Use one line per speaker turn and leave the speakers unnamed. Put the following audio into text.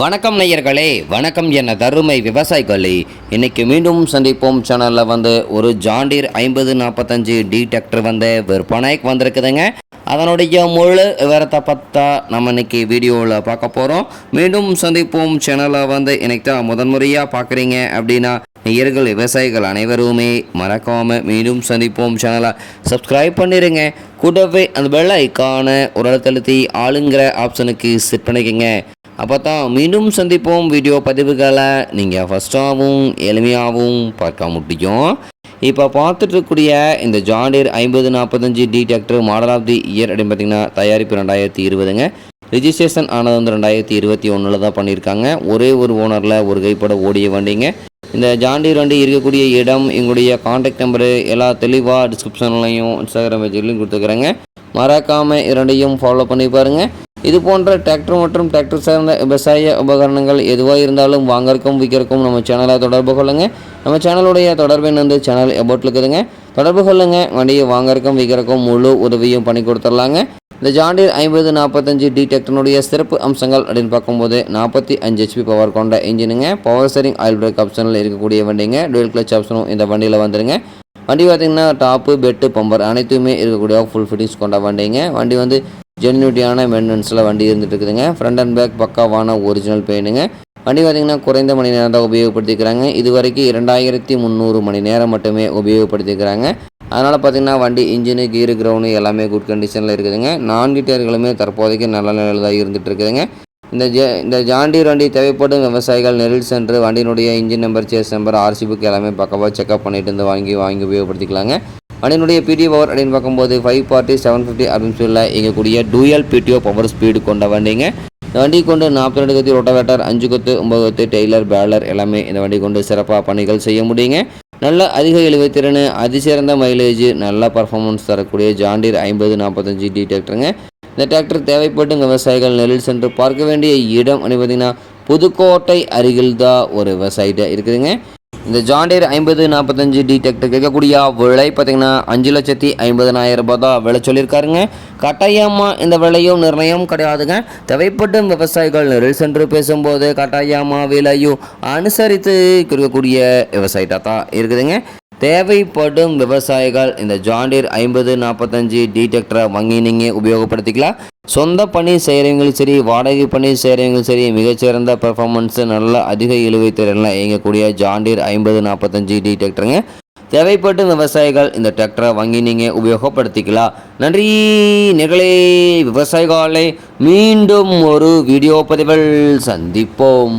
வணக்கம் நேயர்களே வணக்கம் என தருமை விவசாயிகளே. இன்றைக்கி மீண்டும் சந்திப்போம். சேனலில் வந்து ஒரு ஜாண்டீர் ஐம்பது நாற்பத்தஞ்சு டி டிராக்டர் வந்து விற்பனைக்கு வந்திருக்குதுங்க. அதனுடைய முழு விவரத்தை பார்த்தா நம்ம இன்னைக்கு வீடியோவில் பார்க்க போகிறோம் மீண்டும் சந்திப்போம். சேனலை வந்து இன்னைக்கு தான் முதன்முறையாக பார்க்குறீங்க அப்படின்னா நேயர்கள் விவசாயிகள் அனைவருமே மறக்காமல் மீண்டும் சந்திப்போம். சேனலை சப்ஸ்கிரைப் பண்ணிடுங்க கூடவே அந்த பெல் ஐக்கான ஒரு அழுத்தழுத்தி ஆளுங்கிற ஆப்ஷனுக்கு செட் பண்ணிக்கோங்க. அப்போ தான் மீண்டும் சந்திப்போம். வீடியோ பதிவுகளை நீங்கள் ஃபஸ்ட்டாகவும் எளிமையாகவும் பார்க்க முடியும். இப்போ பார்த்துட்டு இருக்கக்கூடிய இந்த ஜாண்டீர் ஐம்பது நாற்பத்தஞ்சு D tractor model of the year அப்படின்னு பார்த்தீங்கன்னா தயாரிப்பு ரெண்டாயிரத்தி இருபதுங்க. ரிஜிஸ்ட்ரேஷன் ஆனது வந்து ரெண்டாயிரத்தி இருபத்தி ஒன்றில் தான் பண்ணியிருக்காங்க. ஒரே ஒரு ஓனரில் ஒரு கைப்பட ஓடிய வண்டிங்க. இந்த ஜாண்டீர் வண்டி இருக்கக்கூடிய இடம் எங்களுடைய காண்டாக்ட் நம்பரு எல்லா தெளிவாக டிஸ்கிரிப்ஷன்லையும் இன்ஸ்டாகிராம் பேஜ்லையும் கொடுத்துக்கிறேங்க மறக்காமல் இரண்டையும் ஃபாலோ பண்ணி பாருங்கள் இது போன்ற டிராக்டர் மற்றும் டிராக்டர் சார்ந்த விவசாய உபகரணங்கள் எதுவாக இருந்தாலும் வாங்கறக்கும் விற்கிறக்கும் நம்ம சேனலை தொடர்பு கொள்ளுங்கள் நம்ம சேனலுடைய தொடர்பின் வந்து சேனல் எபோட்டில் இருக்குதுங்க. தொடர்பு கொள்ளுங்கள் வண்டியை வாங்கறக்கும் விற்கிறக்கும் முழு உதவியும் பண்ணி கொடுத்துர்லாங்க இந்த ஜாண்டியர் ஐம்பது நாற்பத்தஞ்சு டி டெக்டனுடைய சிறப்பு அம்சங்கள் அப்படின்னு பார்க்கும்போது நாற்பத்தி அஞ்சு ஹெச்பி பவர் கொண்ட இன்ஜினுங்க பவர் ஸ்டரிங் ஆயில் பிரேக் ஆப்ஷனில் இருக்கக்கூடிய வண்டிங்க. டுவெல் கிளச் ஆப்ஷனும் இந்த வண்டியில் வந்துடுங்க வண்டி பார்த்திங்கன்னா டாப்பு பெட்டு பம்பர் அனைத்துமே இருக்கக்கூடிய ஃபுல் ஃபிட்டிங்ஸ் கொண்ட வண்டிங்க. வண்டி வந்து ஜென்யூட்டியான மெயின்டெனன்ஸில் வண்டி இருந்துட்டு இருக்குதுங்க. ஃப்ரண்ட் அண்ட் பேக் பக்காவான ஒரிஜினல் பெயினுங்க வண்டி பார்த்திங்கன்னா குறைந்த மணி நேரம் தான் உபயோகப்படுத்திக்கிறாங்க. இது வரைக்கும் இரண்டாயிரத்தி முந்நூறு மணி நேரம் மட்டுமே உபயோகப்படுத்திக்கிறாங்க. அதனால் பார்த்திங்கன்னா வண்டி இன்ஜினு கீரு கிரவுண்டு எல்லாமே குட் கண்டிஷனில் இருக்குதுங்க. நான்கு டயர்களுமே தற்போதைக்கு நல்ல நிலையில் தான் இருந்துகிட்டு இருக்குதுங்க. இந்த ஜே இந்த ஜாண்டீர் வண்டி தேவைப்படும் விவசாயிகள் நெரில் சென்று வண்டியினுடைய engine number chassis number RC book எல்லாமே பக்கவாக செக்அப் பண்ணிட்டு இருந்து வாங்கி வாங்கி உபயோகப்படுத்திக்கலாங்க. வண்டியினுடைய பிடிஓ பவர் அப்படின்னு பார்க்கும்போது ஃபைவ் ஃபார்ட்டி செவன் ஃபிஃப்டி அப்படின்னு சொல்ல இயங்கக்கூடிய டூயல் பிடிஓ பவர் ஸ்பீடு கொண்ட வண்டிங்க. இந்த வண்டி கொண்டு நாற்பத்தி ரெண்டு கத்தி ரொட்டவேட்டர் அஞ்சு கொத்து ஒம்பது கொத்து டெய்லர் பேலர் எல்லாமே இந்த வண்டி கொண்டு சிறப்பாக பணிகள் செய்ய முடியுங்க. நல்ல அதிக இழுவைத்திறன் அதிசிறந்த மைலேஜ் நல்ல பர்ஃபார்மன்ஸ் தரக்கூடிய ஜாண்டீர் ஐம்பது நாற்பத்தஞ்சு டி டிராக்டருங்க இந்த டிராக்டர் தேவைப்படும் விவசாயிகள் நெல்லில் சென்று பார்க்க வேண்டிய இடம் அப்படின்னு பார்த்தீங்கன்னா புதுக்கோட்டை அருகில் தான் ஒரு விவசாயிட்ட இருக்குதுங்க. இந்த ஜாண்டீர் ஐம்பது நாற்பத்தஞ்சு டி டிராக்டர் கேட்கக்கூடிய விலை பார்த்தீங்கன்னா அஞ்சு லட்சத்தி ஐம்பதனாயிரம் ரூபாய் தான் விலை சொல்லியிருக்காருங்க. கட்டாயமாக இந்த விலையும் நிர்ணயம் கிடையாதுங்க. தேவைப்படும் விவசாயிகள் நெரில் சென்று பேசும்போது கட்டாயமாக விலையும் அனுசரித்து கொடுக்கக்கூடிய விவசாயிட்டாக தான் இருக்குதுங்க. தேவைப்படும் விவசாயிகள் இந்த ஜாண்டீர் ஐம்பது நாற்பத்தஞ்சு டிடெக்டரை வாங்கி நீங்கள் உபயோகப்படுத்திக்கலாம். சொந்த பணி செய்கிறவங்களும் சரி வாடகை பணி செய்கிறவங்களும் சரி மிகச்சிறந்த பெர்ஃபார்மன்ஸு நல்ல அதிக இழுவை திறனில் இயங்கக்கூடிய ஜாண்டீர் ஐம்பது நாற்பத்தஞ்சு டி டிராக்டருங்க தேவைப்பட்டு விவசாயிகள் இந்த டிராக்டரை வாங்கி நீங்கள் உபயோகப்படுத்திக்கலாம். நன்றி. நிகழே விவசாயிகளை. மீண்டும் ஒரு வீடியோ பதிவில் சந்திப்போம்.